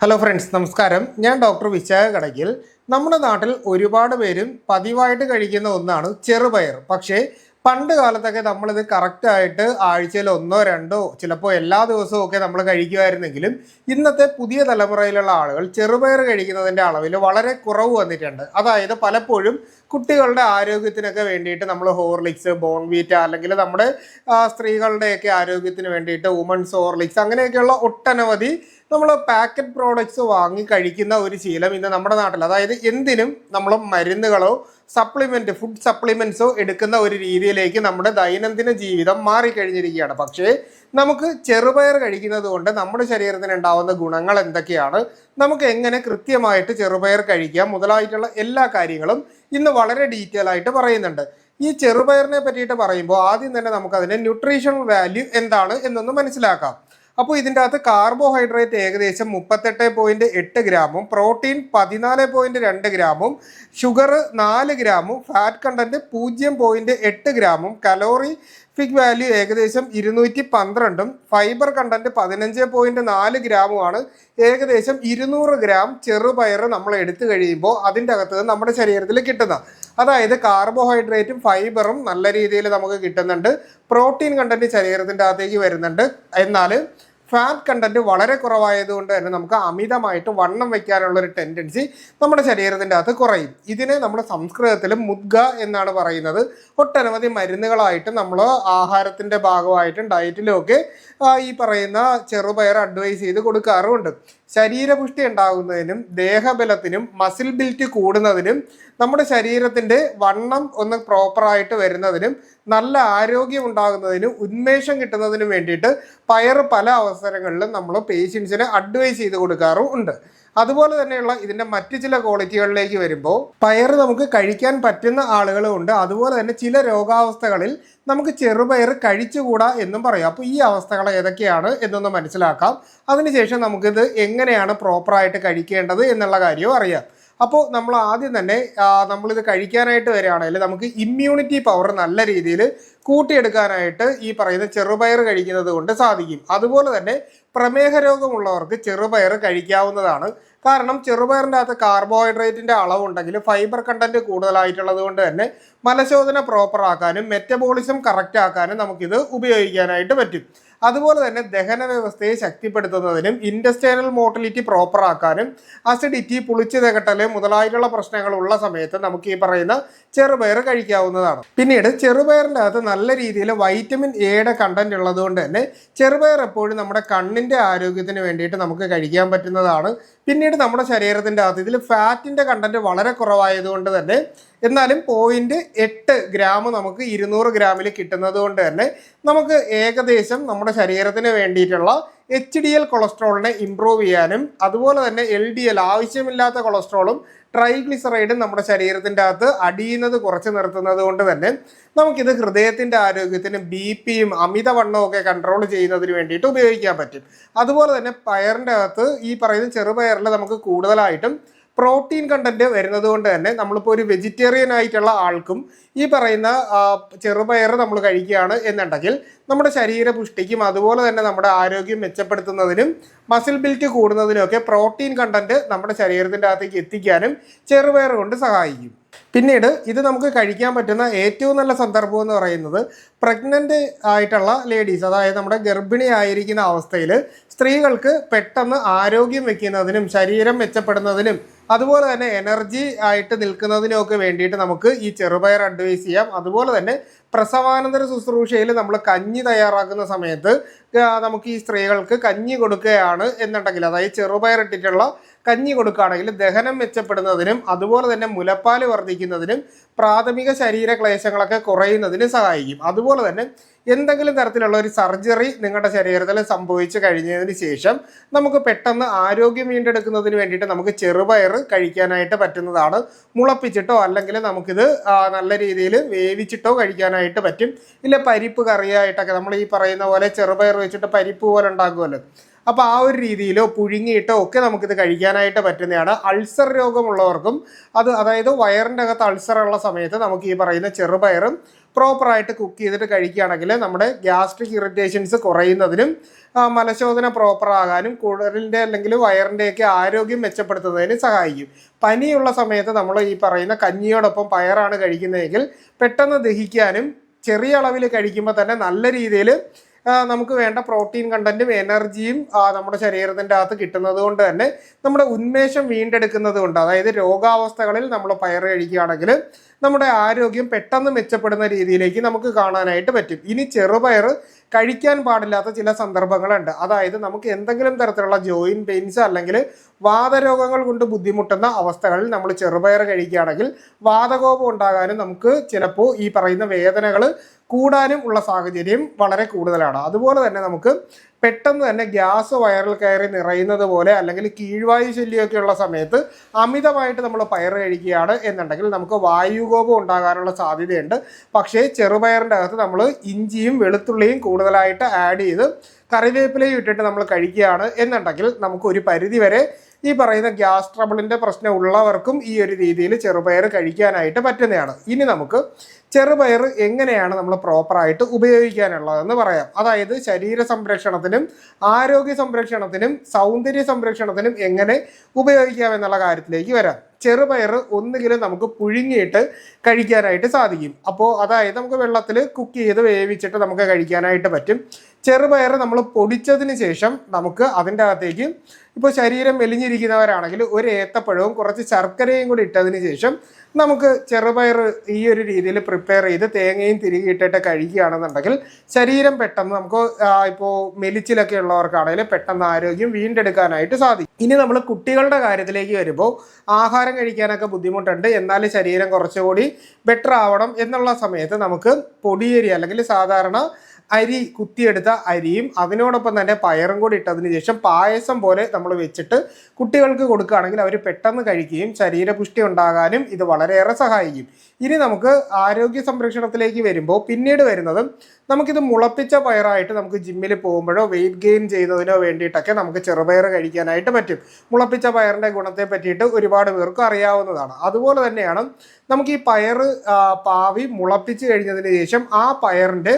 Hello friends നമസ്കാരം. ഞാൻ doctor Vishakha Kadakkal നമ്മുടെ നാട്ടിൽ ഒരുപാട് പേരും പതിവായിട്ട് കഴിക്കുന്ന ഒന്നാണ് ചെറുപയർ. പക്ഷേ പണ്ട് കാലത്തൊക്കെ നമ്മളിത് കറക്റ്റായിട്ട് ആഴ്ചയിൽ ഒന്നോ രണ്ടോ ചിലപ്പോൾ എല്ലാ ദിവസവും ഒക്കെ നമ്മൾ കഴിക്കുമായിരുന്നെങ്കിലും ഇന്നത്തെ പുതിയ തലമുറയിലുള്ള ആളുകൾ ചെറുപയർ കഴിക്കുന്നതിന്റെ അളവിൽ വളരെ കുറവ് വന്നിട്ടുണ്ട്. അതായത് പലപ്പോഴും കുട്ടികളുടെ ആരോഗ്യത്തിനൊക്കെ വേണ്ടിയിട്ട് നമ്മൾ ഹോർലിക്സ് ബോൺവീറ്റ അല്ലെങ്കിൽ നമ്മുടെ സ്ത്രീകളുടെയൊക്കെ ആരോഗ്യത്തിന് വേണ്ടിയിട്ട് വുമൺസ് ഹോർലിക്സ് അങ്ങനെയൊക്കെയുള്ള ഒട്ടനവധി നമ്മൾ പാക്കറ്റ് പ്രോഡക്റ്റ്സ് വാങ്ങി കഴിക്കുന്ന ഒരു ശീലം ഇന്ന് നമ്മുടെ നാട്ടിൽ അതായത് എന്തിനും നമ്മൾ മരുന്നുകളോ സപ്ലിമെന്റ് ഫുഡ് സപ്ലിമെന്റ്സോ എടുക്കുന്ന ഒരു രീതിയിലേക്ക് നമ്മുടെ ദൈനംദിന ജീവിതം മാറിക്കഴിഞ്ഞിരിക്കുകയാണ്. പക്ഷേ നമുക്ക് ചെറുപയർ കഴിക്കുന്നത് കൊണ്ട് നമ്മുടെ ശരീരത്തിന് ഉണ്ടാവുന്ന ഗുണങ്ങൾ എന്തൊക്കെയാണ്? നമുക്ക് എങ്ങനെ കൃത്യമായിട്ട് ചെറുപയർ കഴിക്കാം? മുതലായിട്ടുള്ള എല്ലാ കാര്യങ്ങളും ഇന്ന് വളരെ ഡീറ്റെയിൽ ആയിട്ട് പറയുന്നുണ്ട്. ഈ ചെറുപയറിനെ പറ്റിയിട്ട് പറയുമ്പോൾ ആദ്യം തന്നെ നമുക്കതിന്റെ ന്യൂട്രീഷണൽ വാല്യൂ എന്താണ് എന്നൊന്ന് മനസ്സിലാക്കാം. അപ്പോൾ ഇതിന്റെ അകത്ത് കാർബോഹൈഡ്രേറ്റ് ഏകദേശം മുപ്പത്തെട്ട് പോയിന്റ് എട്ട് ഗ്രാമും പ്രോട്ടീൻ പതിനാല് പോയിന്റ് രണ്ട് ഗ്രാമും ഷുഗർ നാല് ഗ്രാമും ഫാറ്റ് കണ്ടന്റ് പൂജ്യം പോയിന്റ് എട്ട് ഗ്രാമും കലോറി ഫിക് വാല്യൂ ഏകദേശം ഇരുന്നൂറ്റി പന്ത്രണ്ടും ഫൈബർ കണ്ടന്റ് പതിനഞ്ച് പോയിന്റ് നാല് ഗ്രാമുമാണ്. ഏകദേശം ഇരുന്നൂറ് ഗ്രാം ചെറുപയർ നമ്മൾ എടുത്തു കഴിയുമ്പോൾ അതിന്റെ അകത്ത് നമ്മുടെ ശരീരത്തിൽ കിട്ടുന്ന അതായത് കാർബോഹൈഡ്രേറ്റും ഫൈബറും നല്ല രീതിയിൽ നമുക്ക് കിട്ടുന്നുണ്ട്. പ്രോട്ടീൻ കണ്ടന്റ് ശരീരത്തിന്റെ അകത്തേക്ക് വരുന്നുണ്ട്. എന്നാൽ ഫാറ്റ് കണ്ടന്റ് വളരെ കുറവായതുകൊണ്ട് തന്നെ നമുക്ക് അമിതമായിട്ട് വണ്ണം വെക്കാനുള്ള ഒരു ടെൻഡൻസി നമ്മുടെ ശരീരത്തിന്റെ അകത്ത് കുറയും. ഇതിനെ നമ്മുടെ സംസ്കൃതത്തിൽ മുദ്ഗ എന്നാണ് പറയുന്നത്. ഒട്ടനവധി മരുന്നുകളായിട്ട് നമ്മൾ ആഹാരത്തിന്റെ ഭാഗമായിട്ടും ഡയറ്റിലുമൊക്കെ ഈ പറയുന്ന ചെറുപയർ അഡ്വൈസ് ചെയ്ത് കൊടുക്കാറുമുണ്ട്. ശരീരപുഷ്ടി ഉണ്ടാകുന്നതിനും ദേഹബലത്തിനും മസിൽ ബിൽറ്റ് കൂടുന്നതിനും നമ്മുടെ ശരീരത്തിന്റെ വണ്ണം ഒന്ന് പ്രോപ്പറായിട്ട് വരുന്നതിനും നല്ല ആരോഗ്യം ഉണ്ടാകുന്നതിനും ഉന്മേഷം കിട്ടുന്നതിനും വേണ്ടിയിട്ട് പയർ പല അവസരങ്ങളിലും നമ്മൾ പേഷ്യൻസിന് അഡ്വൈസ് ചെയ്ത് കൊടുക്കാറും ഉണ്ട്. അതുപോലെ തന്നെയുള്ള ഇതിന്റെ മറ്റു ചില ക്വാളിറ്റികളിലേക്ക് വരുമ്പോൾ പയർ നമുക്ക് കഴിക്കാൻ പറ്റുന്ന ആളുകളും ഉണ്ട്. അതുപോലെ തന്നെ ചില രോഗാവസ്ഥകളിൽ നമുക്ക് ചെറുപയർ കഴിച്ചുകൂടാ എന്നും പറയാം. അപ്പോൾ ഈ അവസ്ഥകൾ ഏതൊക്കെയാണ് എന്നൊന്ന് മനസ്സിലാക്കാം. അതിനുശേഷം നമുക്കിത് എങ്ങനെയാണ് പ്രോപ്പറായിട്ട് കഴിക്കേണ്ടത് എന്നുള്ള കാര്യവും അറിയാം. അപ്പോൾ നമ്മൾ ആദ്യം തന്നെ നമ്മളിത് കഴിക്കാനായിട്ട് വരികയാണെങ്കിൽ നമുക്ക് ഇമ്മ്യൂണിറ്റി പവർ നല്ല രീതിയിൽ കൂട്ടിയെടുക്കാനായിട്ട് ഈ പറയുന്ന ചെറുപയർ കഴിക്കുന്നത് കൊണ്ട് സാധിക്കും. അതുപോലെ തന്നെ പ്രമേഹ രോഗമുള്ളവർക്ക് ചെറുപയർ കഴിക്കാവുന്നതാണ്. കാരണം ചെറുപയറിന്റെ അകത്ത് കാർബോഹൈഡ്രേറ്റിന്റെ അളവുണ്ടെങ്കിൽ ഫൈബർ കണ്ടന്റ് കൂടുതലായിട്ടുള്ളത് കൊണ്ട് തന്നെ മലശോധന പ്രോപ്പറാക്കാനും മെറ്റബോളിസം കറക്റ്റ് ആക്കാനും നമുക്കിത് ഉപയോഗിക്കാനായിട്ട് പറ്റും. അതുപോലെ തന്നെ ദഹന വ്യവസ്ഥയെ ശക്തിപ്പെടുത്തുന്നതിനും ഇൻഡസ്റ്റൈനൽ മോട്ടിലിറ്റി പ്രോപ്പർ ആക്കാനും അസിഡിറ്റി പുളിച്ചു തകട്ടൽ മുതലായിട്ടുള്ള പ്രശ്നങ്ങൾ ഉള്ള സമയത്ത് നമുക്ക് ഈ പറയുന്ന ചെറുപയർ കഴിക്കാവുന്നതാണ്. പിന്നീട് ചെറുപയറിന്റെ അകത്ത് നല്ല രീതിയിൽ വൈറ്റമിൻ എയുടെ കണ്ടന്റ് ഉള്ളത് കൊണ്ട് തന്നെ ചെറുപയർ എപ്പോഴും നമ്മുടെ കണ്ണിന്റെ ആരോഗ്യത്തിന് വേണ്ടിയിട്ട് നമുക്ക് കഴിക്കാൻ പറ്റുന്നതാണ്. പിന്നീട് നമ്മുടെ ശരീരത്തിന്റെ അകത്ത് ഇതിൽ ഫാറ്റിന്റെ കണ്ടന്റ് വളരെ കുറവായതുകൊണ്ട് തന്നെ എന്നാലും പോയിന്റ് എട്ട് ഗ്രാം നമുക്ക് ഇരുന്നൂറ് ഗ്രാമിൽ കിട്ടുന്നത് കൊണ്ട് തന്നെ നമുക്ക് ഏകദേശം നമ്മുടെ ശരീരത്തിന് വേണ്ടിയിട്ടുള്ള എച്ച് ഡി എൽ കൊളസ്ട്രോളിനെ ഇമ്പ്രൂവ് ചെയ്യാനും അതുപോലെ തന്നെ എൽ ഡി എൽ ആവശ്യമില്ലാത്ത കൊളസ്ട്രോളും ട്രൈഗ്ലിസറൈഡും നമ്മുടെ ശരീരത്തിന്റെ അകത്ത് അടിയുന്നത് കുറച്ച് നിർത്തുന്നത് കൊണ്ട് തന്നെ നമുക്കിത് ഹൃദയത്തിന്റെ ആരോഗ്യത്തിനും ബി പിയും അമിതവണ്ണവും ഒക്കെ കൺട്രോൾ ചെയ്യുന്നതിന് വേണ്ടിയിട്ട് ഉപയോഗിക്കാൻ പറ്റും. അതുപോലെ തന്നെ പയറിന്റെ അകത്ത് ഈ പറയുന്ന ചെറുപയറിൽ നമുക്ക് കൂടുതലായിട്ടും പ്രോട്ടീൻ കണ്ടന്റ് വരുന്നത് കൊണ്ട് തന്നെ നമ്മളിപ്പോൾ ഒരു വെജിറ്റേറിയൻ ആയിട്ടുള്ള ആൾക്കും ഈ പറയുന്ന ചെറുപയർ നമ്മൾ കഴിക്കുകയാണ് എന്നുണ്ടെങ്കിൽ നമ്മുടെ ശരീര പുഷ്ടിക്കും അതുപോലെ തന്നെ നമ്മുടെ ആരോഗ്യം മെച്ചപ്പെടുത്തുന്നതിനും മസിൽ ബിൽറ്റ് കൂടുന്നതിനും ഒക്കെ പ്രോട്ടീൻ കണ്ടന്റ് നമ്മുടെ ശരീരത്തിന്റെ അകത്തേക്ക് എത്തിക്കാനും ചെറുപയർ കൊണ്ട് സഹായിക്കും. പിന്നീട് ഇത് നമുക്ക് കഴിക്കാൻ പറ്റുന്ന ഏറ്റവും നല്ല സന്ദർഭം എന്ന് പറയുന്നത് പ്രഗ്നന്റ് ആയിട്ടുള്ള ലേഡീസ് അതായത് നമ്മുടെ ഗർഭിണി ആയിരിക്കുന്ന അവസ്ഥയിൽ സ്ത്രീകൾക്ക് പെട്ടെന്ന് ആരോഗ്യം വെക്കുന്നതിനും ശരീരം മെച്ചപ്പെടുന്നതിനും അതുപോലെ തന്നെ എനർജി ആയിട്ട് നിൽക്കുന്നതിനും ഒക്കെ വേണ്ടിയിട്ട് നമുക്ക് ഈ ചെറുപയർ അഡ്വൈസ് ചെയ്യാം. അതുപോലെ തന്നെ പ്രസവാനന്തര ശുശ്രൂഷയിൽ നമ്മൾ കഞ്ഞി തയ്യാറാക്കുന്ന സമയത്ത് നമുക്ക് ഈ സ്ത്രീകൾക്ക് കഞ്ഞി കൊടുക്കുകയാണ് എന്നുണ്ടെങ്കിൽ അതായത് ചെറുപയറിട്ടിട്ടുള്ള കഞ്ഞി കൊടുക്കുകയാണെങ്കിൽ ദഹനം മെച്ചപ്പെടുന്നതിനും അതുപോലെ തന്നെ മുലപ്പാൽ വർദ്ധിക്കുന്നതിനും പ്രാഥമിക ശരീര ക്ലേശങ്ങളൊക്കെ കുറയുന്നതിന് സഹായിക്കും. അതുപോലെ തന്നെ എന്തെങ്കിലും തരത്തിലുള്ള ഒരു സർജറി നിങ്ങളുടെ ശരീരത്തിൽ സംഭവിച്ചു കഴിഞ്ഞതിന് ശേഷം നമുക്ക് പെട്ടെന്ന് ആരോഗ്യം വീണ്ടെടുക്കുന്നതിന് വേണ്ടിയിട്ട് നമുക്ക് ചെറുപയർ കഴിക്കാനായിട്ട് പറ്റുന്നതാണ്. മുളപ്പിച്ചിട്ടോ അല്ലെങ്കിൽ നമുക്കിത് നല്ല രീതിയിൽ വേവിച്ചിട്ടോ കഴിക്കാനായിട്ട് പറ്റും. ഇല്ല പരിപ്പ് കറിയായിട്ടൊക്കെ നമ്മൾ ഈ പറയുന്ന പോലെ ചെറുപയർ വെച്ചിട്ട് പരിപ്പ് പോലെ ഉണ്ടാക്കുമല്ലോ. അപ്പോൾ ആ ഒരു രീതിയിലോ പുഴുങ്ങിയിട്ടോ ഒക്കെ നമുക്കിത് കഴിക്കാനായിട്ട് പറ്റുന്നതാണ്. അൾസർ രോഗമുള്ളവർക്കും അത് അതായത് വയറിന്റെ അകത്ത് അൾസർ ഉള്ള സമയത്ത് നമുക്ക് ഈ പറയുന്ന ചെറുപയറും പ്രോപ്പറായിട്ട് കുക്ക് ചെയ്തിട്ട് കഴിക്കുകയാണെങ്കിൽ നമ്മുടെ ഗ്യാസ്ട്രിക് ഇറിറ്റേഷൻസ് കുറയുന്നതിനും മലശോധന പ്രോപ്പറാകാനും കുടലിന്റെ അല്ലെങ്കിൽ വയറിന്റെയൊക്കെ ആരോഗ്യം മെച്ചപ്പെടുത്തുന്നതിന് സഹായിക്കും. പനിയുള്ള സമയത്ത് നമ്മൾ ഈ പറയുന്ന കഞ്ഞിയോടൊപ്പം പയറാണ് കഴിക്കുന്നതെങ്കിൽ പെട്ടെന്ന് ദഹിക്കാനും ചെറിയ അളവിൽ കഴിക്കുമ്പോൾ തന്നെ നല്ല രീതിയിൽ നമുക്ക് വേണ്ട പ്രോട്ടീൻ കണ്ടന്റും എനർജിയും നമ്മുടെ ശരീരത്തിന്റെ അകത്ത് കിട്ടുന്നത് കൊണ്ട് തന്നെ നമ്മുടെ ഉന്മേഷം വീണ്ടെടുക്കുന്നത് കൊണ്ട് അതായത് രോഗാവസ്ഥകളിൽ നമ്മൾ പയർ കഴിക്കുകയാണെങ്കിൽ നമ്മുടെ ആരോഗ്യം പെട്ടെന്ന് മെച്ചപ്പെടുന്ന രീതിയിലേക്ക് നമുക്ക് കാണാനായിട്ട് പറ്റും. ഇനി ചെറുപയർ കഴിക്കാൻ പാടില്ലാത്ത ചില സന്ദർഭങ്ങളുണ്ട്. അതായത് നമുക്ക് എന്തെങ്കിലും തരത്തിലുള്ള ജോയിൻ പെയിൻസ് അല്ലെങ്കിൽ വാതരോഗങ്ങൾ കൊണ്ട് ബുദ്ധിമുട്ടുന്ന അവസ്ഥകളിൽ നമ്മൾ ചെറുപയർ കഴിക്കുകയാണെങ്കിൽ വാതകോപം ഉണ്ടാകാനും നമുക്ക് ചിലപ്പോൾ ഈ പറയുന്ന വേദനകൾ കൂടാനും ഉള്ള സാഹചര്യം വളരെ കൂടുതലാണ്. അതുപോലെ തന്നെ നമുക്ക് പെട്ടെന്ന് തന്നെ ഗ്യാസ് വയറിൽ കയറി നിറയുന്നത് പോലെ അല്ലെങ്കിൽ കീഴ്വായു ശല്യമൊക്കെ ഉള്ള സമയത്ത് അമിതമായിട്ട് നമ്മൾ പയർ കഴിക്കുകയാണ് എന്നുണ്ടെങ്കിൽ നമുക്ക് വായുകോപം ഉണ്ടാകാനുള്ള സാധ്യതയുണ്ട്. പക്ഷേ ചെറുപയറിന്റെ അകത്ത് നമ്മൾ ഇഞ്ചിയും വെളുത്തുള്ളിയും കൂടുതലായിട്ട് ആഡ് ചെയ്ത് കറിവേപ്പിലയും ഇട്ടിട്ട് നമ്മൾ കഴിക്കുകയാണ് എന്നുണ്ടെങ്കിൽ നമുക്ക് ഒരു പരിധി വരെ ഈ പറയുന്ന ഗ്യാസ് ട്രബിളിന്റെ പ്രശ്നം ഉള്ളവർക്കും ഈ ഒരു രീതിയിൽ ചെറുപയർ കഴിക്കാനായിട്ട് പറ്റുന്നതാണ്. ഇനി നമുക്ക് ചെറുപയർ എങ്ങനെയാണ് നമ്മൾ പ്രോപ്പറായിട്ട് ഉപയോഗിക്കാനുള്ളതെന്ന് പറയാം. അതായത് ശരീര സംരക്ഷണത്തിനും ആരോഗ്യ സംരക്ഷണത്തിനും സൗന്ദര്യ സംരക്ഷണത്തിനും എങ്ങനെ ഉപയോഗിക്കാം എന്നുള്ള കാര്യത്തിലേക്ക് വരാം. ചെറുപയർ ഒന്നുകിലും നമുക്ക് പുഴുങ്ങിയിട്ട് കഴിക്കാനായിട്ട് സാധിക്കും. അപ്പോൾ അതായത് നമുക്ക് വെള്ളത്തിൽ കുക്ക് ചെയ്ത് വേവിച്ചിട്ട് നമുക്ക് കഴിക്കാനായിട്ട് പറ്റും. ചെറുപയർ നമ്മൾ പൊടിച്ചതിന് ശേഷം നമുക്ക് അതിന്റെ അകത്തേക്ക് ഇപ്പോൾ ശരീരം മെലിഞ്ഞിരിക്കുന്നവരാണെങ്കിൽ ഒരു ഏത്തപ്പഴവും കുറച്ച് ശർക്കരയും കൂടി ഇട്ടതിന് ശേഷം നമുക്ക് ചെറുപയർ ഈ ഒരു രീതിയിൽ പ്രിപ്പയർ ചെയ്ത് തേങ്ങയും തിരികെ ഇട്ടിട്ട് കഴിക്കുകയാണെന്നുണ്ടെങ്കിൽ ശരീരം പെട്ടെന്ന് നമുക്ക് ഇപ്പോൾ മെലിച്ചിലൊക്കെ ഉള്ളവർക്കാണെങ്കിൽ പെട്ടെന്ന് ആരോഗ്യം വീണ്ടെടുക്കാനായിട്ട് സാധിക്കും. ഇനി നമ്മൾ കുട്ടികളുടെ കാര്യത്തിലേക്ക് വരുമ്പോൾ ആഹാരം കഴിക്കാനൊക്കെ ബുദ്ധിമുട്ടുണ്ട്. എന്നാൽ ശരീരം കുറച്ചുകൂടി ബെറ്റർ ആവണം എന്നുള്ള സമയത്ത് നമുക്ക് പൊടിയേരി അല്ലെങ്കിൽ സാധാരണ അരി കുത്തിയെടുത്ത അരിയും അതിനോടൊപ്പം തന്നെ പയറും കൂടി ഇട്ടതിന് ശേഷം പായസം പോലെ നമ്മൾ വെച്ചിട്ട് കുട്ടികൾക്ക് കൊടുക്കുകയാണെങ്കിൽ അവർ പെട്ടെന്ന് കഴിക്കുകയും ശരീരപുഷ്ടി ഉണ്ടാകാനും ഇത് വളരെയേറെ സഹായിക്കും. ഇനി നമുക്ക് ആരോഗ്യ സംരക്ഷണത്തിലേക്ക് വരുമ്പോൾ പിന്നീട് വരുന്നത് നമുക്കിത് മുളപ്പിച്ച പയറായിട്ട് നമുക്ക് ജിമ്മിൽ പോകുമ്പോഴോ വെയിറ്റ് ഗെയിൻ ചെയ്യുന്നതിനോ വേണ്ടിയിട്ടൊക്കെ നമുക്ക് ചെറുപയർ കഴിക്കാനായിട്ട് പറ്റും. മുളപ്പിച്ച പയറിന്റെ ഗുണത്തെ പറ്റിയിട്ട് ഒരുപാട് പേർക്ക് അറിയാവുന്നതാണ്. അതുപോലെ തന്നെയാണ് നമുക്ക് ഈ പയർ പാവി മുളപ്പിച്ച് കഴിഞ്ഞതിന് ശേഷം ആ പയറിന്റെ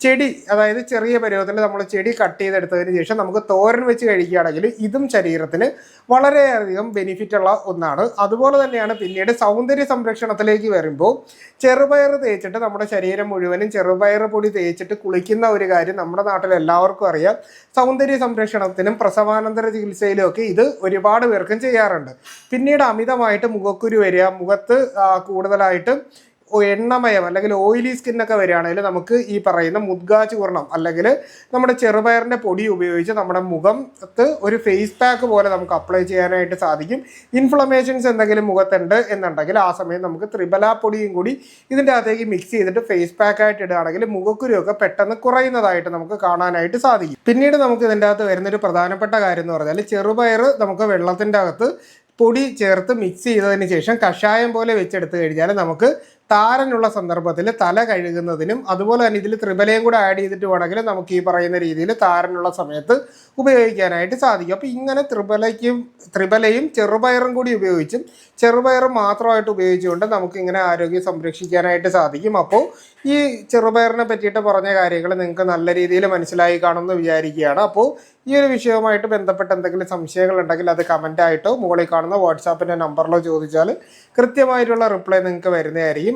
ചെടി അതായത് ചെറിയ പരുവത്തിൽ നമ്മൾ ചെടി കട്ട് ചെയ്തെടുത്തതിന് ശേഷം നമുക്ക് തോരൻ വെച്ച് കഴിക്കുകയാണെങ്കിൽ ഇതും ശരീരത്തിന് വളരെയധികം ബെനിഫിറ്റ് ഉള്ള ഒന്നാണ്. അതുപോലെ തന്നെയാണ് പിന്നീട് സൗന്ദര്യ സംരക്ഷണത്തിലേക്ക് വരുമ്പോൾ ചെറുപയർ തേച്ചിട്ട് നമ്മുടെ ശരീരം മുഴുവനും ചെറുപയർ പൊടി തേച്ചിട്ട് കുളിക്കുന്ന ഒരു കാര്യം നമ്മുടെ നാട്ടിൽ എല്ലാവർക്കും അറിയാം. സൗന്ദര്യ സംരക്ഷണത്തിനും പ്രസവാനന്തര ചികിത്സയിലും ഒക്കെ ഇത് ഒരുപാട് പേർക്കും ചെയ്യാറുണ്ട്. പിന്നീട് അമിതമായിട്ട് മുഖക്കുരു വരിക മുഖത്ത് കൂടുതലായിട്ടും എണ്ണമയം അല്ലെങ്കിൽ ഓയിലി സ്കിന്നൊക്കെ വരികയാണെങ്കിൽ നമുക്ക് ഈ പറയുന്ന മുദ്ഗാ ചൂർണം അല്ലെങ്കിൽ നമ്മുടെ ചെറുപയറിന്റെ പൊടി ഉപയോഗിച്ച് നമ്മുടെ മുഖത്ത് ഒരു ഫേസ് പാക്ക് പോലെ നമുക്ക് അപ്ലൈ ചെയ്യാനായിട്ട് സാധിക്കും. ഇൻഫ്ലമേഷൻസ് എന്തെങ്കിലും മുഖത്തുണ്ട് എന്നുണ്ടെങ്കിൽ ആ സമയം നമുക്ക് ത്രിബല പൊടിയും കൂടി ഇതിന്റെ അകത്തേക്ക് മിക്സ് ചെയ്തിട്ട് ഫേസ് പാക്ക് ആയിട്ട് ഇടുകയാണെങ്കിൽ മുഖക്കുരുവൊക്കെ പെട്ടെന്ന് കുറയുന്നതായിട്ട് നമുക്ക് കാണാനായിട്ട് സാധിക്കും. പിന്നീട് നമുക്ക് ഇതിന്റെ അകത്ത് വരുന്നൊരു പ്രധാനപ്പെട്ട കാര്യം എന്ന് പറഞ്ഞാൽ ചെറുപയർ നമുക്ക് വെള്ളത്തിന്റെ അകത്ത് പൊടി ചേർത്ത് മിക്സ് ചെയ്തതിന് ശേഷം കഷായം പോലെ വെച്ചെടുത്ത് കഴിഞ്ഞാൽ നമുക്ക് താരനുള്ള സന്ദർഭത്തിൽ തല കഴുകുന്നതിനും അതുപോലെ തന്നെ ഇതിൽ ത്രിബലയും കൂടെ ആഡ് ചെയ്തിട്ട് വേണമെങ്കിൽ നമുക്ക് ഈ പറയുന്ന രീതിയിൽ താരനുള്ള സമയത്ത് ഉപയോഗിക്കാനായിട്ട് സാധിക്കും. അപ്പോൾ ഇങ്ങനെ ത്രിബലയ്ക്കും ത്രിബലയും ചെറുപയറും കൂടി ഉപയോഗിച്ചും ചെറുപയറും മാത്രമായിട്ട് ഉപയോഗിച്ചുകൊണ്ട് നമുക്ക് ഇങ്ങനെ ആരോഗ്യം സംരക്ഷിക്കാനായിട്ട് സാധിക്കും. അപ്പോൾ ഈ ചെറുപയറിനെ പറ്റിയിട്ട് പറഞ്ഞ കാര്യങ്ങൾ നിങ്ങൾക്ക് നല്ല രീതിയിൽ മനസ്സിലായി കാണുമെന്ന് വിചാരിക്കുകയാണ്. അപ്പോൾ ഈ ഒരു വിഷയവുമായിട്ട് ബന്ധപ്പെട്ട് എന്തെങ്കിലും സംശയങ്ങൾ ഉണ്ടെങ്കിൽ അത് കമന്റായിട്ടോ മുകളിൽ കാണുന്ന വാട്സാപ്പിന്റെ നമ്പറിലോ ചോദിച്ചാൽ കൃത്യമായിട്ടുള്ള റിപ്ലൈ നിങ്ങൾക്ക് വരുന്നതായിരിക്കും.